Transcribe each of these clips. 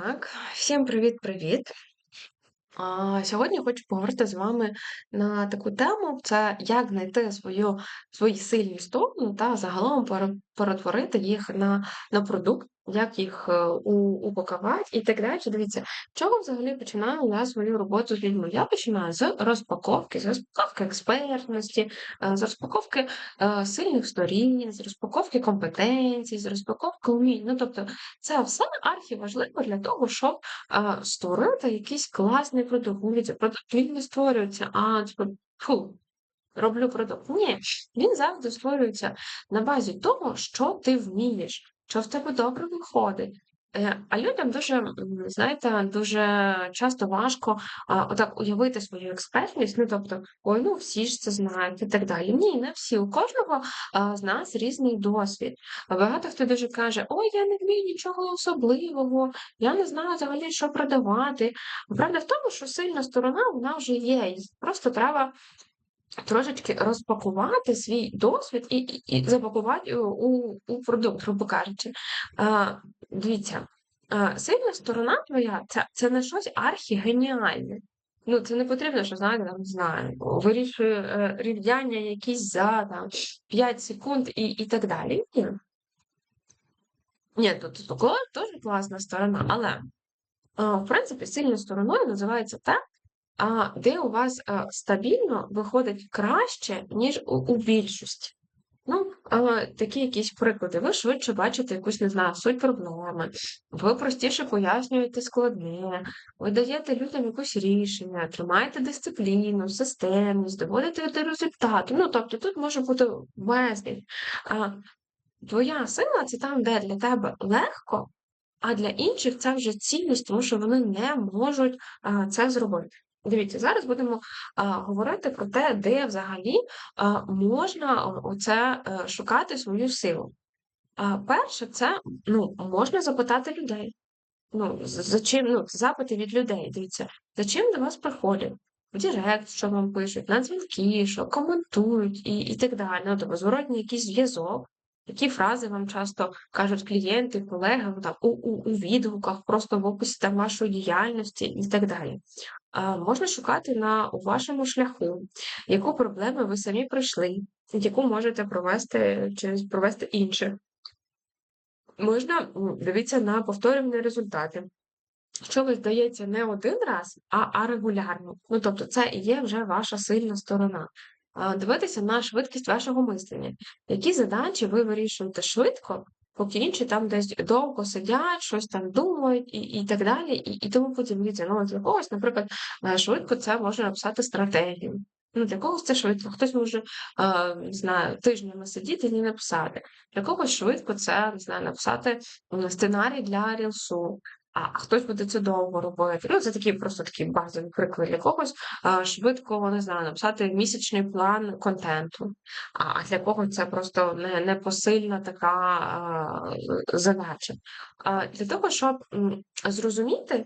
Так, всім привіт-привіт. Сьогодні хочу поговорити з вами на таку тему: це як знайти свою, свої сильні сторони та загалом перетворити їх на, на продукт, як їх е, упакувати і так далі. Дивіться, чого взагалі починаю я свою роботу з людьми? Я починаю з розпаковки, з розпаковки експертності, е, з розпаковки е, сильних сторін, з розпаковки компетенцій, з розпаковки умінь. Ну, тобто, це все архіважливо для того, щоб створити якийсь класний продукт. Продукт він не створюється, а типу, фу, роблю продукт. Ні, він завжди створюється на базі того, що ти вмієш, що в тебе добре виходить. Е, А людям дуже, знаєте, дуже часто важко а, отак уявити свою експертність. Ну тобто, ой, ну всі ж це знають і так далі. Ні, не всі. У кожного а, з нас різний досвід. Багато хто дуже каже: Ой, я не вмію нічого особливого, я не знаю взагалі, що продавати. Правда в тому, що сильна сторона вона вже є, і просто треба трошечки розпакувати свій досвід і, і, і запакувати у, у продукт, грубо кажучи. А, дивіться, а, сильна сторона твоя це, це не щось архігеніальне. Ну, це не потрібно, що знаєте, там, знаю, вирішує е, рівняння якісь за там, 5 секунд і, і так далі. Ні. Ні, тут також теж класна сторона, але а, в принципі сильною стороною називається те, де у вас а, стабільно виходить краще, ніж у, більшості. Ну, такі якісь приклади. Ви швидше бачите якусь, не знаю, суть проблеми, ви простіше пояснюєте складне, ви даєте людям якусь рішення, тримаєте дисципліну, системність, доводите до результату. Ну, тобто тут може бути безліч. Твоя сила це там, де для тебе легко, а для інших це вже цінність, тому що вони не можуть а, це зробити. Дивіться, зараз будемо а, говорити про те, де взагалі а, можна оце е, шукати свою силу. А, перше, це ну, можна запитати людей. Ну, за чим, ну, запити від людей. Дивіться, за чим до вас приходять? В Директ, що вам пишуть, на дзвінки, що коментують і, і так далі. Ну, тобто зворотній якийсь зв'язок. Які фрази вам часто кажуть клієнти, колеги там, у, у, у відгуках, просто в описі там вашої діяльності і так далі. А, можна шукати на у вашому шляху, яку проблему ви самі пройшли, яку можете провести чи провести інше. Можна дивитися на повторювані результати. Що ви здається не один раз, а, а регулярно. Ну, тобто, це є вже ваша сильна сторона. Дивитися на швидкість вашого мислення. Які задачі ви вирішуєте швидко, поки інші там десь довго сидять, щось там думають і, і так далі, і, і тому дивіться, ну, для когось, наприклад, е, швидко це можна написати стратегію. Ну, для когось це швидко, хтось може, е, не знаю, тижнями сидіти і не написати. Для когось швидко це, не знаю, написати сценарій для рілсу. А хтось буде це довго робити. Ну, це такі просто такі базові приклади для когось. Швидко, не знаю, написати місячний план контенту. А для когось це просто не, непосильна така а, задача. Для того, щоб зрозуміти,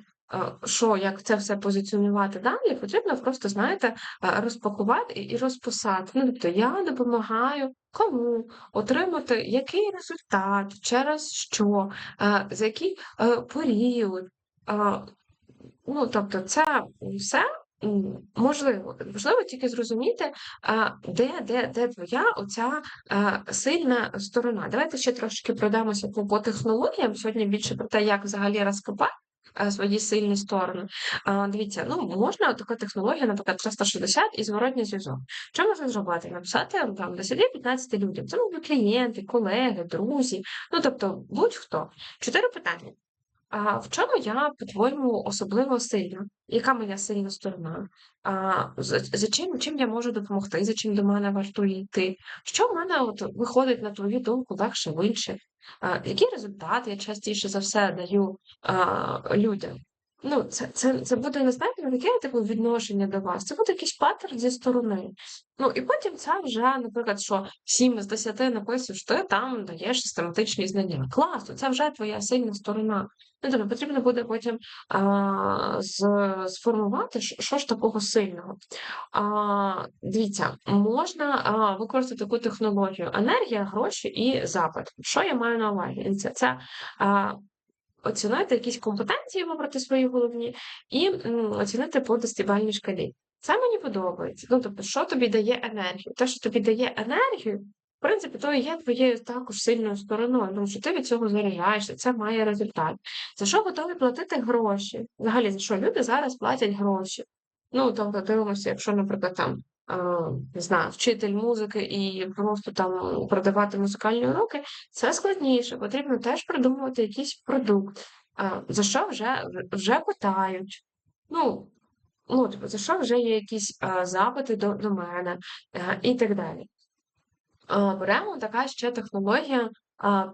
що як це все позиціонувати далі, потрібно просто, знаєте, розпакувати і розписати. Ну, тобто я допомагаю кому отримати який результат, через що, е, за який е, період. Е, Ну, тобто, це все можливо. Важливо тільки зрозуміти, де, де, де твоя оця сильна сторона. Давайте ще трошки пройдемося по технологіям. Сьогодні більше про те, як взагалі розкопати. А, Свої сильні сторони. Дивіться, ну можна така технологія, наприклад, 360 і зворотній зв'язок. Що можна зробити? Написати там 10-15 людям. Це можуть клієнти, колеги, друзі, ну тобто будь-хто. Чотири питання. А в чому я, по-твоєму, особливо сильна? Яка моя сильна сторона? А, за, за чим, чим я можу допомогти, за чим до мене вартує йти? Що в мене от виходить, на твою думку, легше, швидше? А, який результат я частіше за все даю а, людям? Ну, це, це, це буде не знаєте, таке типу відношення до вас, це буде якийсь паттерн зі сторони. Ну і потім це вже, наприклад, що 7 з 10 написуєш, ти там даєш систематичні знання. Класно, це вже твоя сильна сторона. Ну, тобі потрібно буде потім а, з, сформувати, що, що ж такого сильного. А, дивіться, можна а, використати таку технологію енергія, гроші і запит. Що я маю на увазі? Це, це а, оцінити якісь компетенції, вибрати свої головні, і оцінити по десятибальній шкалі. Це мені подобається. Ну, тобто, що тобі дає енергію? Те, що тобі дає енергію, в принципі, то є твоєю також сильною стороною, тому що ти від цього заряджаєшся, це має результат. За що готові платити гроші? Взагалі, за що люди зараз платять гроші? Ну, тобто, дивимося, якщо, наприклад, там. Не знаю, вчитель музики і просто там продавати музикальні уроки, це складніше. Потрібно теж придумувати якийсь продукт, за що вже, вже питають. Ну, ну, типу, за що вже є якісь запити до, до мене е, і так далі. Беремо така ще технологія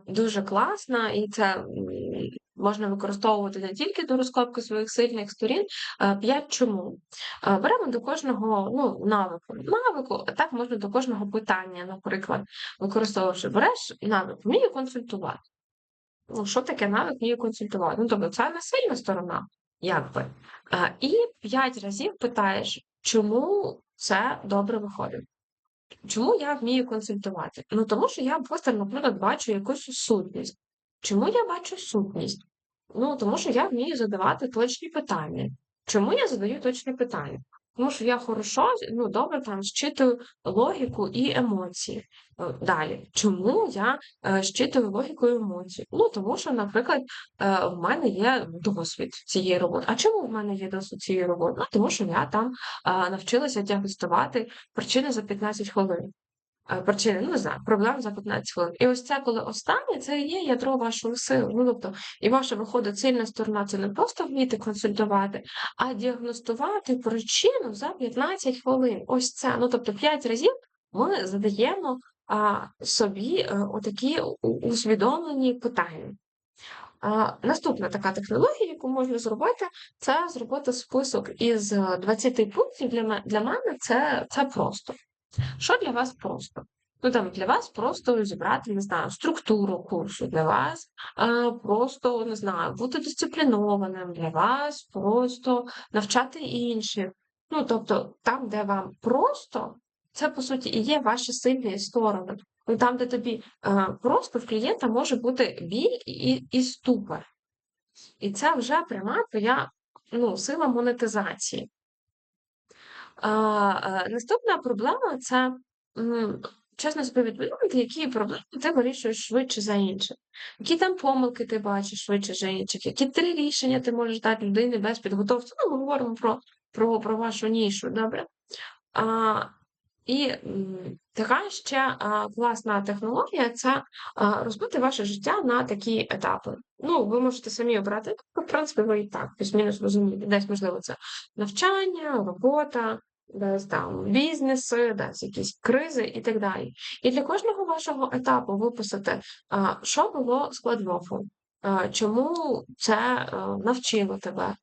дуже класна, і це можна використовувати не тільки до розкопки своїх сильних сторін. П'ять чому. Беремо до кожного ну, навику. Навику, так можна до кожного питання, наприклад, використовувавши, береш навик, вмію консультувати. Ну, що таке навик вмію консультувати? Ну, тобто, це не сильна сторона, якби. І п'ять разів питаєш, чому це добре виходить. Чому я вмію консультувати? Ну, тому що я просто, наприклад, бачу якусь сутність. Чому я бачу сутність? Ну, тому що я вмію задавати точні питання. Чому я задаю точні питання? Тому що я хорошо, ну, добре там щитую логіку і емоції. Е, Далі, чому я е, щитую логіку і емоції? Ну, тому що, наприклад, е, в мене є досвід цієї роботи. А чому в мене є досвід цієї роботи? Ну, тому що я там е, навчилася діагностувати причини за 15 хвилин. Е, Причини, ну не знаю, проблем за 15 хвилин. І ось це, коли останнє, це і є ядро вашої сили. Ну, тобто, і ваша виходить сильна сторона це не просто вміти консультувати, а діагностувати причину за 15 хвилин. Ось це. Ну, тобто, 5 разів ми задаємо а, собі е, отакі усвідомлені питання. А, Наступна така технологія, яку можна зробити, це зробити список із е, 20 пунктів. Для мене, для мене це, це просто. Що для вас просто? Ну там для вас просто розібрати, не знаю, структуру курсу, для вас е, просто не знаю, бути дисциплінованим, для вас просто навчати інших. Ну, тобто, там, де вам просто, це по суті і є ваші сильні сторони. Ну, там, де тобі е, просто в клієнта може бути біль і, і ступор. І це вже пряма твоя ну, сила монетизації. А, а, наступна проблема це чесно собі відповідати, які проблеми ти вирішуєш швидше за інших. Які там помилки ти бачиш швидше за інших, які три рішення ти можеш дати людині без підготовки. Ну, ми говоримо про, про, про вашу нішу, добре? А, і така ще класна технологія це розбити ваше життя на такі етапи. Ну, ви можете самі обрати, в принципі, ви і так, плюс-мінус розумієте, десь, можливо, це навчання, робота, десь там бізнеси, десь якісь кризи і так далі. І для кожного вашого етапу виписати, що було складновим, а, чому це навчило тебе,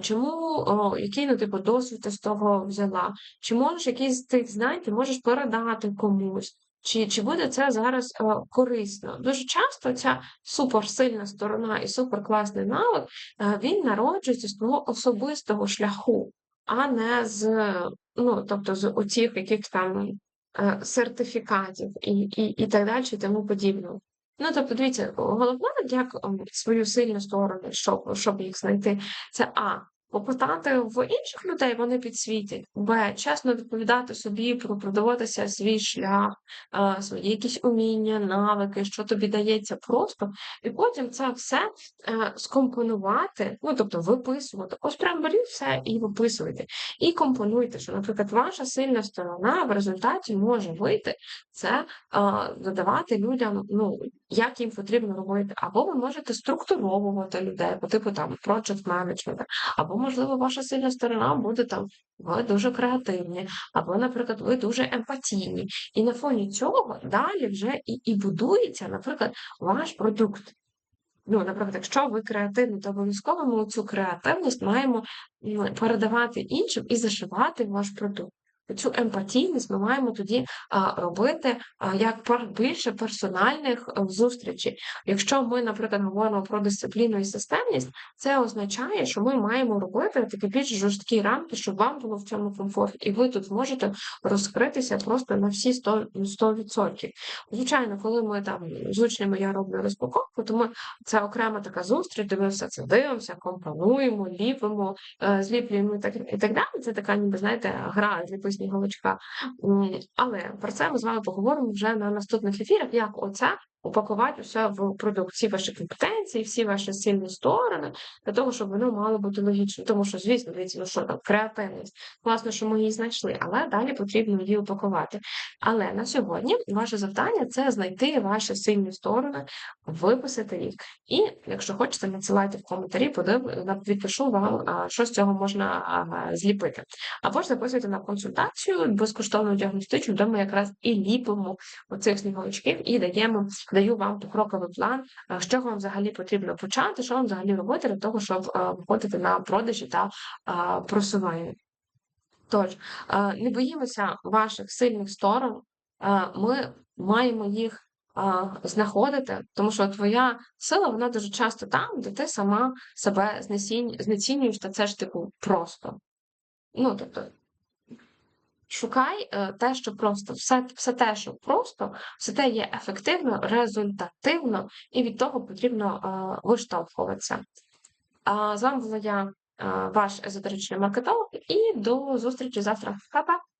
чому, який ну, типу, досвід ти з того взяла, чи можеш якийсь з цих знань ти можеш передати комусь. Чи, чи буде це зараз е, корисно? Дуже часто ця суперсильна сторона і суперкласний навик, е, він народжується з твого особистого шляху, а не з, ну, тобто з оцих яких там е, сертифікатів і, і, і так далі, і тому подібного. Ну, тобто, дивіться, головне, як ем, свою сильну сторону, щоб, щоб їх знайти, це А. Попитати в інших людей, вони підсвітять. Б. Чесно відповідати собі, про продаватися свій шлях, е, свої якісь уміння, навики, що тобі дається просто, і потім це все е, скомпонувати, ну тобто виписувати. Ось прям беріть все і виписуйте. І компонуйте, що, наприклад, ваша сильна сторона в результаті може вийти це е, додавати людям, ну, як їм потрібно робити. Або ви можете структуровувати людей, по типу там project management, або, можливо, ваша сильна сторона буде там, ви дуже креативні, або, наприклад, ви дуже емпатійні. І на фоні цього далі вже і, і будується, наприклад, ваш продукт. Ну, наприклад, якщо ви креативні, то обов'язково ми цю креативність маємо передавати іншим і зашивати ваш продукт. Цю емпатійність ми маємо тоді робити як більше персональних зустрічей. Якщо ми, наприклад, говоримо про дисципліну і системність, це означає, що ми маємо робити такі більш жорсткі рамки, щоб вам було в цьому комфорт, і ви тут зможете розкритися просто на всі 100%. 100%. Звичайно, коли ми там з учнями я роблю розпаковку, то ми це окрема така зустріч, де ми все це дивимося, компонуємо, ліпимо, е, зліплюємо і так і так далі. Це така, ніби знаєте, гра зліпи сніговичка. М, Але про це ми з вами поговоримо вже на наступних ефірах, як оце упакувати все в продукт, всі ваші компетенції, всі ваші сильні сторони, для того, щоб воно мало бути логічно. Тому що, звісно, дивіться, ну що там, креативність. Класно, що ми її знайшли, але далі потрібно її упакувати. Але на сьогодні ваше завдання це знайти ваші сильні сторони, виписати їх. І якщо хочете, надсилайте в коментарі, подив, відпишу вам, що з цього можна зліпити. Або ж записуйте на консультацію безкоштовну діагностичну, де ми якраз і ліпимо оцих сніговичків і даємо, даю вам покроковий план, з чого вам взагалі потрібно почати, що вам взагалі робити для того, щоб виходити на продажі та просування. Тож, е, не боїмося ваших сильних сторон, е, ми маємо їх е, знаходити, тому що твоя сила, вона дуже часто там, де ти сама себе знецінюєш, та це ж типу просто. Ну, тобто, шукай е, те, що просто, все, все те, що просто, все те є ефективно, результативно, і від того потрібно е, виштовхуватися. З вами була я, е, ваш езотеричний маркетолог, і до зустрічі завтра. Па-па!